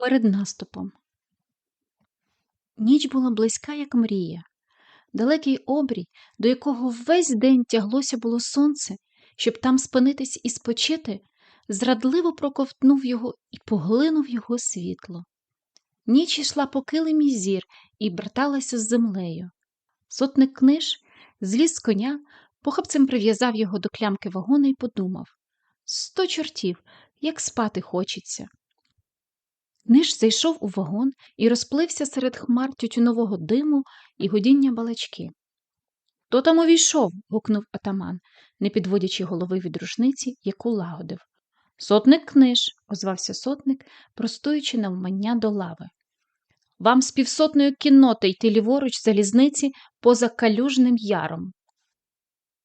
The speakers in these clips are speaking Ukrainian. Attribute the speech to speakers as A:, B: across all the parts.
A: перед наступом. Ніч була близька, як мрія. Далекий обрій, до якого весь день тяглося було сонце, щоб там спинитись і спочити, зрадливо проковтнув його і поглинув його світло. Ніч йшла по килимі зір і браталася з землею. Сотник книж зліз з коня, похапцем прив'язав його до клямки вагона і подумав Сто чортів, як спати хочеться. Книж зайшов у вагон і розплився серед хмар тютюнового диму і годіння балачки. Хто там увійшов? гукнув атаман, не підводячи голови від рушниці, яку лагодив. Сотник книж, озвався сотник, простуючи навмання до лави. Вам з півсотною кінноти йти ліворуч залізниці поза калюжним яром.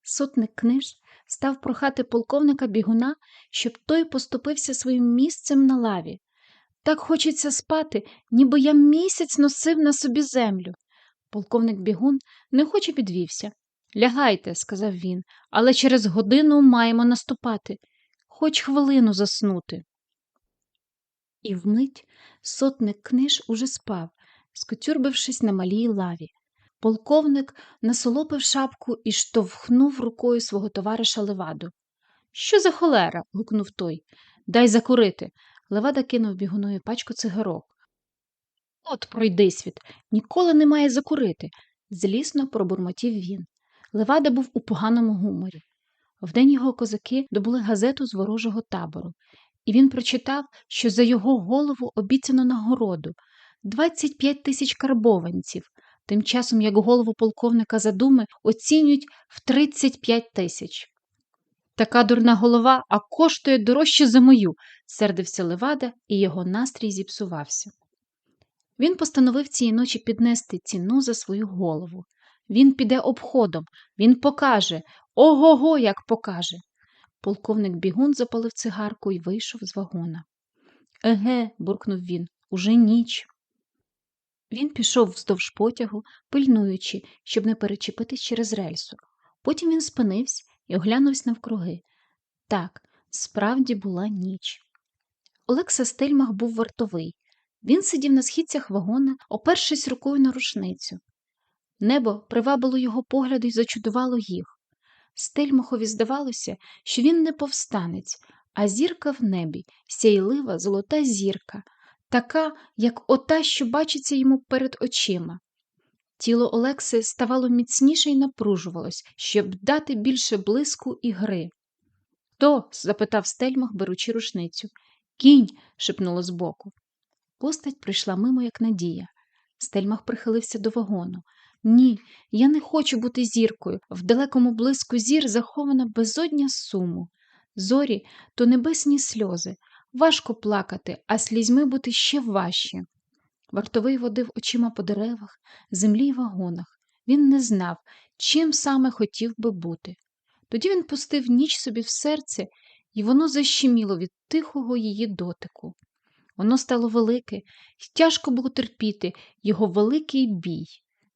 A: Сотник книж став прохати полковника бігуна, щоб той поступився своїм місцем на лаві. Так хочеться спати, ніби я місяць носив на собі землю. Полковник бігун нехоче підвівся. Лягайте, сказав він, але через годину маємо наступати, хоч хвилину заснути. І вмить сотник книж уже спав, скотюрбившись на малій лаві. Полковник насолопив шапку і штовхнув рукою свого товариша Леваду. Що за холера? гукнув той. Дай закурити. Левада кинув бігуною пачку цигарок. От пройди світ, ніколи не має закурити, злісно пробурмотів він. Левада був у поганому гуморі. Вдень його козаки добули газету з ворожого табору, і він прочитав, що за його голову обіцяно нагороду 25 тисяч карбованців, тим часом як голову полковника задуми оцінюють в 35 тисяч. Така дурна голова, а коштує дорожче за мою, сердився Левада, і його настрій зіпсувався. Він постановив цієї ночі піднести ціну за свою голову. Він піде обходом, він покаже, ого го як покаже. Полковник бігун запалив цигарку і вийшов з вагона. Еге, буркнув він, уже ніч. Він пішов вздовж потягу, пильнуючи, щоб не перечепитись через рельсу. Потім він спинився і оглянувся навкруги. Так, справді була ніч. Олекса Стельмах був вартовий. Він сидів на східцях вагона, опершись рукою на рушницю. Небо привабило його погляду і зачудувало їх. Стельмахові здавалося, що він не повстанець, а зірка в небі, сяйлива золота зірка, така, як ота, що бачиться йому перед очима. Тіло Олекси ставало міцніше і напружувалось, щоб дати більше блиску і гри. Хто? запитав стельмах, беручи рушницю. Кінь. шепнуло збоку. Постать прийшла мимо, як надія. Стельмах прихилився до вагону. Ні, я не хочу бути зіркою. В далекому блиску зір захована безодня суму. Зорі то небесні сльози. Важко плакати, а слізьми бути ще важче. Вартовий водив очима по деревах, землі й вагонах. Він не знав, чим саме хотів би бути. Тоді він пустив ніч собі в серце, і воно защеміло від тихого її дотику. Воно стало велике, і тяжко було терпіти його великий бій.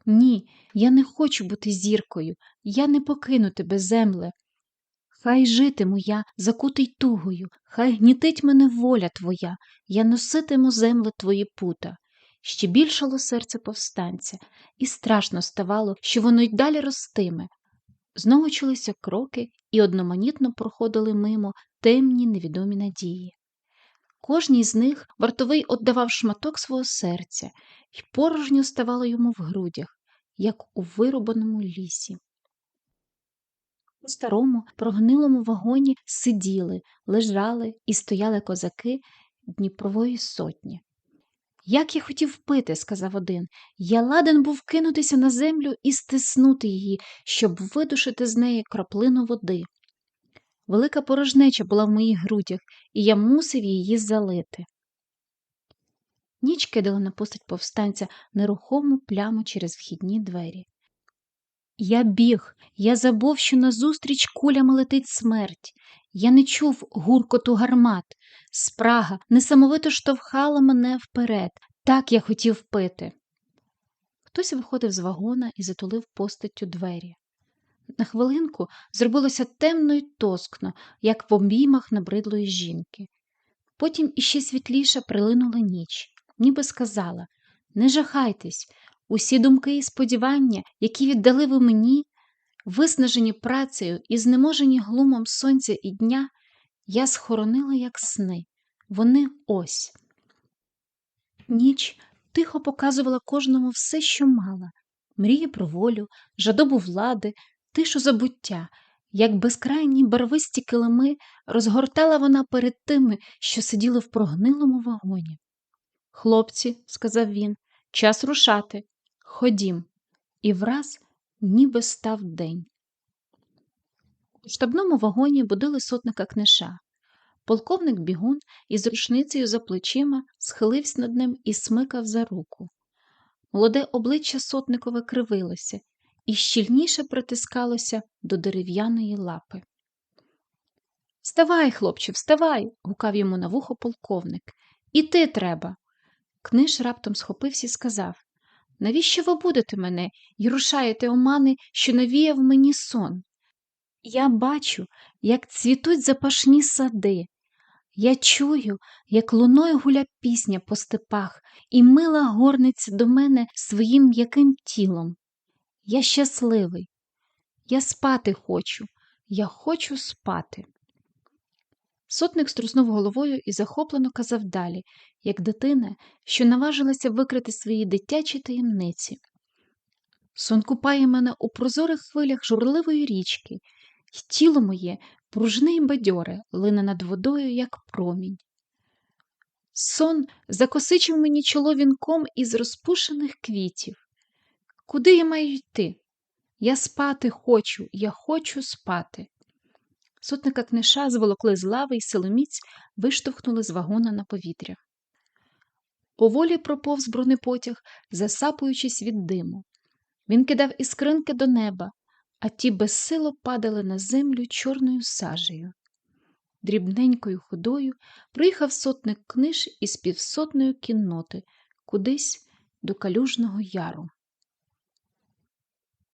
A: Ні, я не хочу бути зіркою, я не покину тебе, земле. Хай житиму я, закутий тугою, хай гнітить мене воля твоя, я носитиму земле твої пута. Ще більшало серце повстанця, і страшно ставало, що воно й далі ростиме. Знову чулися кроки і одноманітно проходили мимо темні невідомі надії. Кожній з них вартовий віддавав шматок свого серця, і порожньо ставало йому в грудях, як у вирубаному лісі. У старому прогнилому вагоні сиділи, лежали і стояли козаки Дніпрової сотні. Як я хотів пити, сказав один, я ладен був кинутися на землю і стиснути її, щоб видушити з неї краплину води. Велика порожнеча була в моїх грудях, і я мусив її залити. Ніч кидала на постать повстанця нерухому пляму через вхідні двері. Я біг, я забув, що назустріч кулями летить смерть. Я не чув гуркоту гармат. Спрага несамовито штовхала мене вперед. Так я хотів пити. Хтось виходив з вагона і затулив постаттю двері. На хвилинку зробилося темно й тоскно, як в обіймах набридлої жінки. Потім іще світліша прилинула ніч, ніби сказала Не жахайтесь, усі думки і сподівання, які віддали ви мені, виснажені працею і знеможені глумом сонця і дня, я схоронила, як сни. Вони ось. Ніч тихо показувала кожному все, що мала мрії про волю, жадобу влади, тишу забуття, як безкрайні барвисті килими розгортала вона перед тими, що сиділи в прогнилому вагоні. Хлопці, сказав він, час рушати. Ходім. І враз ніби став день. У штабному вагоні будили сотника книша. Полковник бігун із рушницею за плечима схилився над ним і смикав за руку. Молоде обличчя сотникове кривилося і щільніше притискалося до дерев'яної лапи. Вставай, хлопче, вставай, гукав йому на вухо полковник. І ти треба. Книж раптом схопився і сказав Навіщо ви будете мене і рушаєте омани, що навіяв мені сон? Я бачу, як цвітуть запашні сади. Я чую, як луною гуля пісня по степах, і мила горниться до мене своїм м'яким тілом. Я щасливий, я спати хочу, я хочу спати. Сотник струснув головою і захоплено казав далі, як дитина, що наважилася викрити свої дитячі таємниці. Сон купає мене у прозорих хвилях журливої річки, і тіло моє пружне й бадьоре лине над водою, як промінь. Сон закосичив мені чоло вінком із розпушених квітів. Куди я маю йти? Я спати хочу, я хочу спати. Сотника книша зволокли з лави і силоміць виштовхнули з вагона на повітря. Поволі проповз бронепотяг, засапуючись від диму. Він кидав іскринки до неба, а ті безсило падали на землю чорною сажею. Дрібненькою ходою приїхав сотник книж із півсотнею кінноти кудись до калюжного яру.